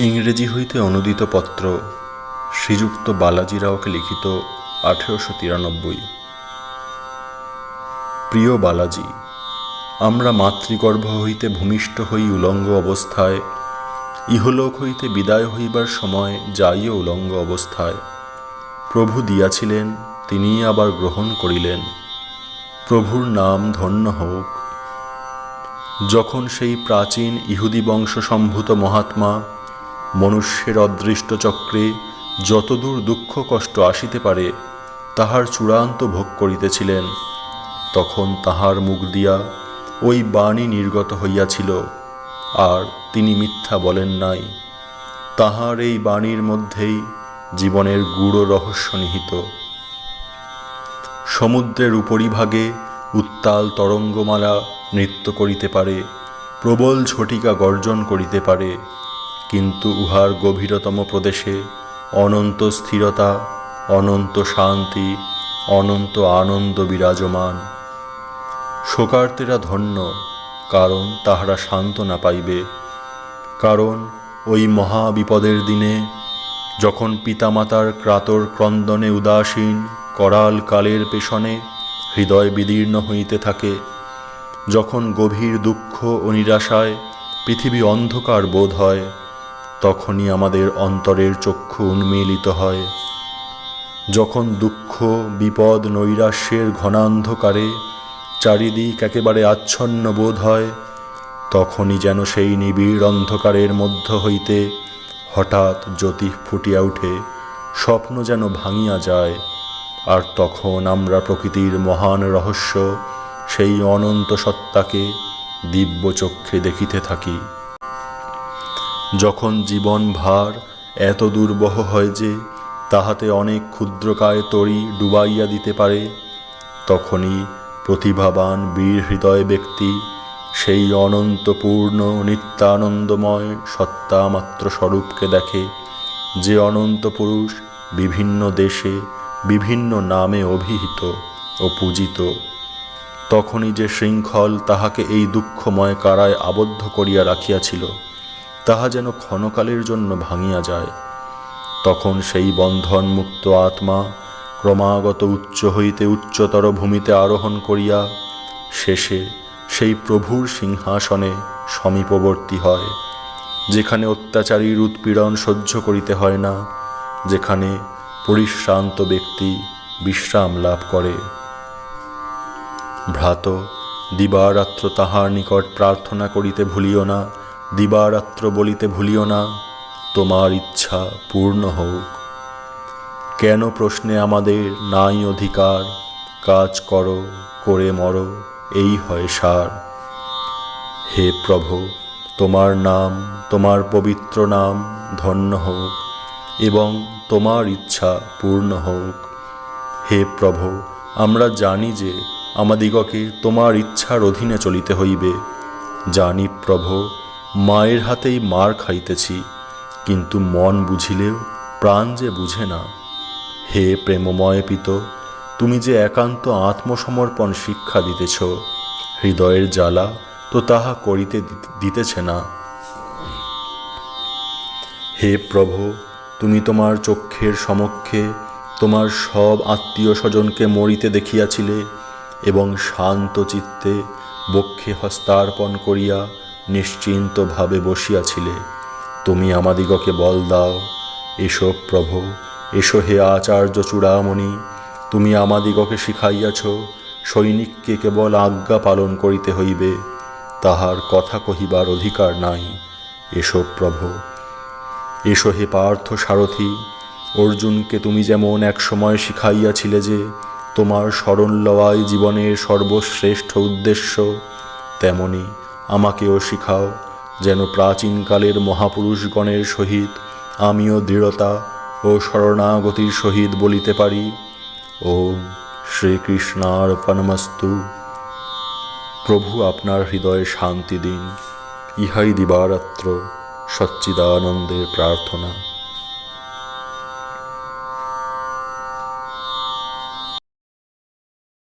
ইংরেজি হইতে অনুদিত পত্র শ্রীযুক্ত বালাজি রাওকে লিখিত আঠেরোশো তিরানব্বই। প্রিয় বালাজি, আমরা মাতৃগর্ভ হইতে ভূমিষ্ঠ হই উলঙ্গ অবস্থায়, ইহলোক হইতে বিদায় হইবার সময় যাইও উলঙ্গ অবস্থায়। প্রভু দিয়াছিলেন, তিনিই আবার গ্রহণ করিলেন। প্রভুর নাম ধন্য হোক যখন সেই প্রাচীন ইহুদি বংশ সম্ভূত মহাত্মা মনুষ্যের অদৃষ্ট চক্রে যতদূর দুঃখ কষ্ট আসিতে পারে, তাহার চূড়ান্ত ভোগ করিতেছিলেন। তখন তাহার মুখ দিয়া ওই বাণী নির্গত হইয়াছিল, আর তিনি মিথ্যা বলেন নাই। তাহার এই বাণীর মধ্যেই জীবনের গূঢ় রহস্য নিহিত। সমুদ্রের উপরিভাগে উত্তাল তরঙ্গমালা নৃত্য করিতে পারে, প্রবল ঝটিকা গর্জন করিতে পারে, কিন্তু উহার গভীরতম প্রদেশে অনন্ত স্থিরতা, অনন্ত শান্তি, অনন্ত আনন্দ বিরাজমান। শোকার্তেরা ধন্য, কারণ তাহারা সান্ত্বনা পাইবে। কারণ ওই মহা বিপদের দিনে যখন পিতামাতার ক্রাতর ক্রন্দনে উদাসীন, করাল কালের পেছনে হৃদয় বিদীর্ণ হইতে থাকে যখন গভীর দুঃখ ও নিরাশায় পৃথিবী অন্ধকার বোধ হয়, তখনই আমাদের অন্তরের চক্ষু উন্মিলিত হয়। যখন দুঃখ, বিপদ, নৈরাশ্যের ঘনান্ধকারে চারিদিক একেবারে আচ্ছন্ন বোধ হয়, তখনই যেন সেই নিবিড় অন্ধকারের মধ্য হইতে হঠাৎ জ্যোতি ফুটিয়া উঠে, স্বপ্ন যেন ভাঙিয়া যায়। আর তখন আমরা প্রকৃতির মহান রহস্য সেই অনন্ত সত্তাকে দিব্য চক্ষে দেখিতে থাকি। যখন জীবন ভার এত দুর্বহ হয় যে তাহাতে অনেক ক্ষুদ্রকায় তরি ডুবাইয়া দিতে পারে, তখনই প্রতিভাবান বীর হৃদয় ব্যক্তি সেই অনন্তপূর্ণ নিত্যানন্দময় সত্তা মাত্র স্বরূপকে দেখে যে অনন্ত পুরুষ বিভিন্ন দেশে বিভিন্ন নামে অভিহিত ও পূজিত। তখনই যে শৃঙ্খল তাহাকে এই দুঃখময় কারায় আবদ্ধ করিয়া রাখিয়াছিল, তাহা যেন ক্ষণকালের জন্য ভাঙিয়া যায়। তখন সেই বন্ধন মুক্ত আত্মা ক্রমাগত উচ্চ হইতে উচ্চতর ভূমিতে আরোহণ করিয়া শেষে সেই প্রভুর সিংহাসনে সমীপবর্তী হয়, যেখানে অত্যাচারীর উৎপীড়ন সহ্য করিতে হয় না, যেখানে পরিশ্রান্ত ব্যক্তি বিশ্রাম লাভ করে। ভ্রাত, দিবারাত্র তাহার নিকট প্রার্থনা করিতে ভুলিও না, দিবারাত্র বলিতে ভুলিও না, তোমার ইচ্ছা পূর্ণ হোক। কেন প্রশ্নে আমাদের নাই অধিকার? কাজ করো, করে মরো, এই হয় সার। হে প্রভু, তোমার নাম, তোমার পবিত্র নাম ধন্য হোক এবং তোমার ইচ্ছা পূর্ণ হোক। হে প্রভু, আমরা জানি যে আমাদিগকে তোমার ইচ্ছার অধীনে চলিতে হইবে। জানি প্রভ, মায়ের হাতেই মার খাইতেছি, কিন্তু মন বুঝিলেও প্রাণ যে বুঝে না। হে প্রেমময় পিত, তুমি যে একান্ত আত্মসমর্পণ শিক্ষা দিতেছ, হৃদয়ের জ্বালা তো তাহা করিতে দিতেছে না। হে প্রভু, তুমি তোমার চক্ষের সমক্ষে তোমার সব আত্মীয় স্বজনকে মরিতে দেখিয়াছিলে এবং শান্ত চিত্তে বক্ষে হস্তার্পণ করিয়া নিশ্চিন্তভাবে বসিয়াছিলে। তুমি আমাদিগকে বল দাও, এসো প্রভু, এসো হে আচার্য চূড়ামণি, তুমি আমাদিগকে শিখাইয়াছ, সৈনিককে কেবল আজ্ঞা পালন করিতে হইবে, তাহার কথা কহিবার অধিকার নাই। এসো প্রভু, এসো হে পার্থ সারথি, অর্জুনকে তুমি যেমন এক সময় শিখাইয়াছিলে যে তোমার স্মরণ লওয়াই জীবনের সর্বশ্রেষ্ঠ উদ্দেশ্য। তেমনি আমাকেও শিখাও যেন প্রাচীনকালের মহাপুরুষগণের সহিত আমিও দৃঢ়তা ও শরণাগতির সহিত বলিতে পারি। ও ওম শ্রীকৃষ্ণার্পণমস্তু। প্রভু আপনার হৃদয়ে শান্তি দিন। ইহাই দিবারাত্র সচ্চিদানন্দের প্রার্থনা।